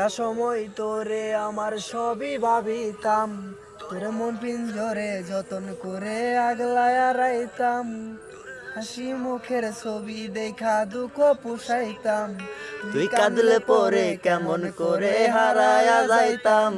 একটা সময় তোরে আমার সবই ভাবিতাম। তোর মন পিঞ্জরে যতন করে আগলায়া রাইতাম হাসি মুখের ছবি দেখা দুঃখ পুষাইতাম। তুই কাঁদলে পরে কেমন করে হারায়া যাইতাম।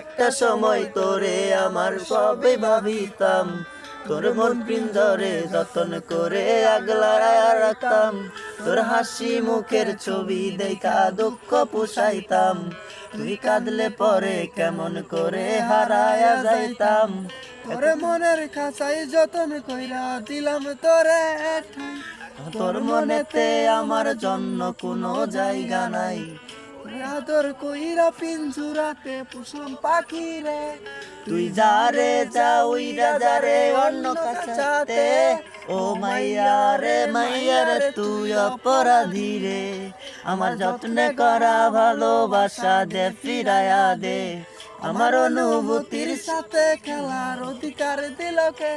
একটা সময় তোরে আমার সবই ভাবিতাম। তোর মন পিঞ্জরে যতন করে আগলায়া রাখতাম। তোর হাসি মুখের ছবি দেখা দুঃখ পুষাইতাম। তুই কাঁদলে পরে কেমন করে হারায়া যাইতাম। তোর মনের খাঁচাই যতন কইরা দিলাম তোরে তোর মনেতে আমার জন্য কোনো জায়গা নাই। কইরা পিঞ্জুরাতে পাখি রে। তুই যা রে যা উইরা যা রে, অন্য কাছাতে। ও মাইয়া রে মাইয়া রে, তুই অপরাধী রে। আমার যত্নে করা ভালোবাসা দে, ফিরায়া দে। আমার অনুভূতির সাথে খেলার অধিকার দিলকে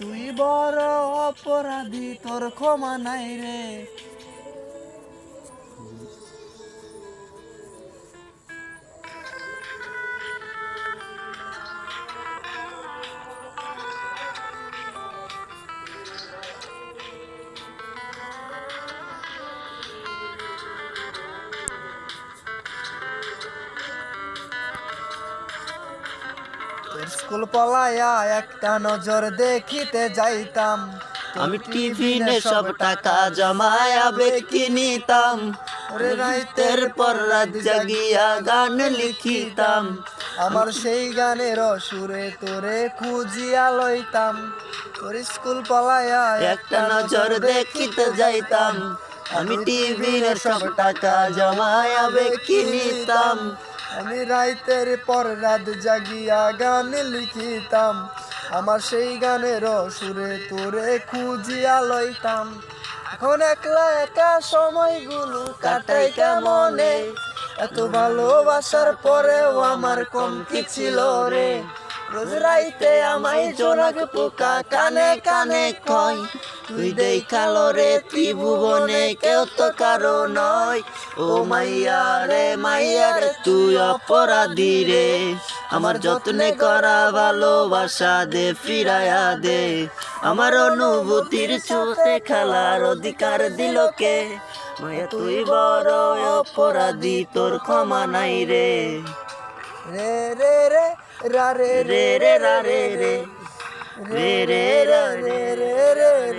তুই বড় অপরাধী, তোর ক্ষমা নাই রে। স্কুল পলায়া একটা নজর দেখিতে যাইতাম। আমি টিফিনে সব টাকা জমায়াবে কিনিতাম ওরে রাইতের পর রাত জাগিয়া গান লিখিতাম। আমার সেই গানের সুরে তোরে খুঁজিয়া লইতাম। তোর স্কুল পলায়া একটা নজর দেখিতে যাইতাম। আমি টিভির সব টাকা জমায়াবে কিনিতাম আমি রাইতের পর রাত জাগিয়া গান লিখিতাম। আমার সেই গানের সুরে তোরে খুঁজিয়া লইতাম। এখন একলা একা সময়গুলো কাটাই কেমনে? এত ভালোবাসার পরেও আমার কম কি ছিল রে। রোজ রাইতে আমায় জোনাক পোকা কানে কানে কয় তুই দেখাল রে ত্রিভুবনে কেউ তো কারও নয় ও মাইয়া রে মাইয়া রে তুই অপরাধী রে আমার যত্নে করা ভালোবাসা দে ফিরায়া দে আমার অনুভূতির চোখে খেলার অধিকার দিল কে মায়া তুই বড় অপরাধী তোর ক্ষমা নাই রে রে রে রে রা রে রে রে রা রে রে রে রে রা রে রে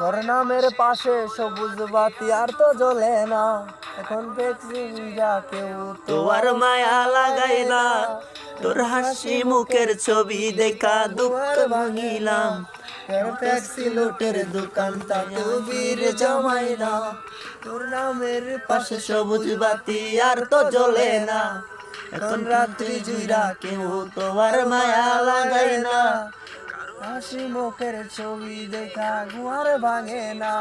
তোর নামের পাশে সবুজ বাতি আর তো জ্বলে না। এখন দেখছি যা কেউ তো তোর মায়া লাগাই না। তোর হাসি মুখের ছবি দেখা দুঃখ ভাঙিলাম। ট্যাক্সি লোটের দোকান তাতে বীর জমাই না। তোর নামের পাশে পাশে সবুজ বাতি আর তো জ্বলে না। এখন রাত্রি জুইরা কেউ তোমার মায়া লাগাই না। হাসি মুখের ছবি দেখা গুয়ার ভাঙে না।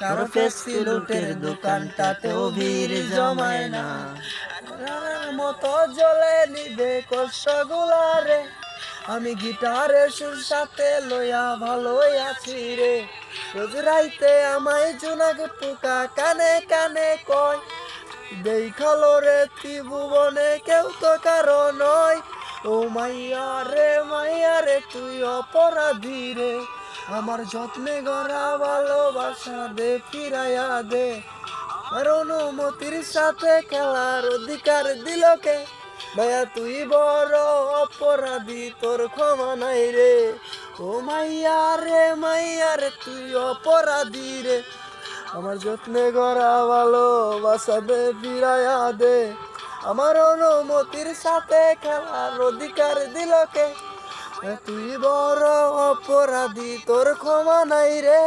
কারও ফেসি লুটের দোকানটাতেও ভিড় জমায় না। মতো জ্বলে নিবে কষ্ট গুলারে আমি গিটারের সুর সাথে লইয়া ভালোই আছি রে। রোজ রাইতে আমায় জোনাক পোকা কানে কানে কয় দেখাল রে ত্রিভুবনে কেউ তো কারও নয়। ও মাইয়া রে মাইয়া রে, তুই অপরাধী রে। আমার যত্নে গড়া ভালোবাসা দে, ফিরাইয়া দে। অনুমতির সাথে খেলার অধিকার দিল কে? ভাইয়া তুই বড় অপরাধী, তোর ক্ষমা নাই রে। ও মাইয়া রে মাইয়া রে, তুই অপরাধী রে। আমার যত্নে গড়া ভালোবাসা দে, ফিরাইয়া দে। আমার অনুমতির সাথে খেলার অধিকার দিল কে? তুই বড় অপরাধী তোর ক্ষমা নাই রে।